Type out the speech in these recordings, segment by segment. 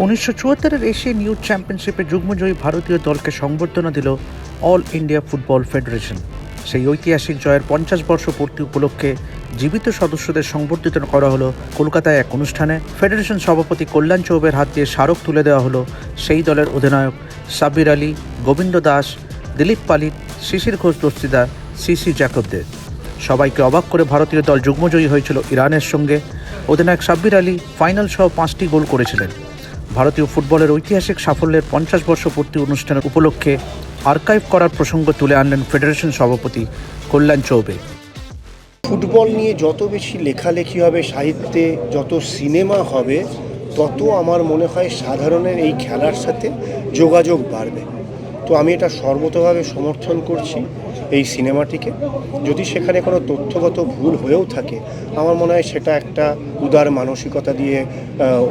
উনিশশো চুয়াত্তরের Asian youth চ্যাম্পিয়নশিপে যুগ্মজয়ী ভারতীয় দলকে সংবর্ধনা দিল অল ইন্ডিয়া ফুটবল ফেডারেশন। সেই ঐতিহাসিক জয়ের পঞ্চাশ বর্ষ পূর্তি উপলক্ষে জীবিত সদস্যদের সংবর্ধিত করা হলো কলকাতায় এক অনুষ্ঠানে। ফেডারেশন সভাপতি কল্যাণ চৌবের হাত দিয়ে স্মারক তুলে দেওয়া হলো সেই দলের অধিনায়ক সাব্বির আলী, গোবিন্দ দাস, দিলীপ পালিত, শিশির ঘোষ দস্তিদার, সিসি জ্যাকবদের। সবাইকে অবাক করে ভারতীয় দল যুগ্মজয়ী হয়েছিল ইরানের সঙ্গে। অধিনায়ক সাব্বির আলী ফাইনাল সহ পাঁচটি গোল করেছিলেন। ভারতীয় ফুটবলের ঐতিহাসিক সাফল্যের পঞ্চাশ বর্ষ পূর্তি অনুষ্ঠানের উপলক্ষে আর্কাইভ করার প্রসঙ্গ তুলে আনলেন ফেডারেশন সভাপতি কল্যাণ চৌবে। ফুটবল নিয়ে যত বেশি লেখালেখি হবে, সাহিত্যে যত সিনেমা হবে, তত আমার মনে হয় সাধারণের এই খেলার সাথে যোগাযোগ বাড়বে। তো আমি এটা সর্বতভাবে সমর্থন করছি। এই সিনেমাটিকে। যদি সেখানে কোনো তথ্যগত ভুল হয়েও থাকে, আমার মনে হয় সেটা একটা উদার মানসিকতা দিয়ে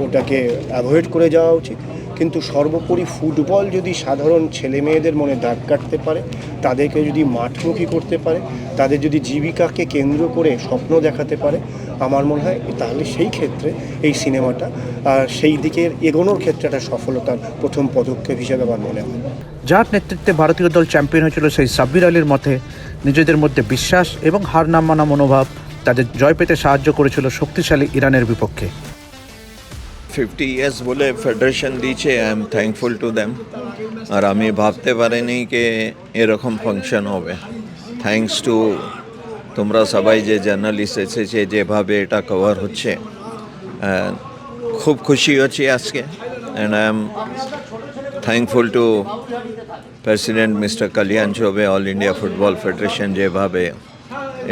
ওটাকে অ্যাভয়েড করে যাওয়া উচিত। কিন্তু সর্বোপরি ফুটবল যদি সাধারণ ছেলে মেয়েদের মনে দাগ কাটতে পারে তাদেরকে যদি মাঠমুখী করতে পারে তাদের যদি জীবিকাকে কেন্দ্র করে স্বপ্ন দেখাতে পারে আমার মনে হয় তাহলে সেই ক্ষেত্রে এই সিনেমাটা আহ, সেই দিকের এগোনোর ক্ষেত্রে একটা সফলতার প্রথম পদক্ষেপ হিসেবে আমার মনে হয়। যার নেতৃত্বে ভারতীয় দল চ্যাম্পিয়ন হয়েছিল সেই সাব্বির আলীর মতে নিজেদের মধ্যে বিশ্বাস এবং হার না মানা মনোভাব তাদের জয় পেতে সাহায্য করেছিল শক্তিশালী ইরানের বিপক্ষে। ফিফটি ইয়ার্স বলে ফেডারেশন দিয়েছে I am thankful to them আর আমি ভাবতে পারিনি যে এরকম ফাংশন হবে। থ্যাঙ্কস টু তোমরা সবাই যে জার্নালিস্ট এসেছে, যেভাবে এটা কভার হচ্ছে খুব খুশি হচ্ছি আজকে। And I am thankful to president mister Kalyan Choubey all India football federation যেভাবে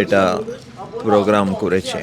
এটা প্রোগ্রাম করেছে।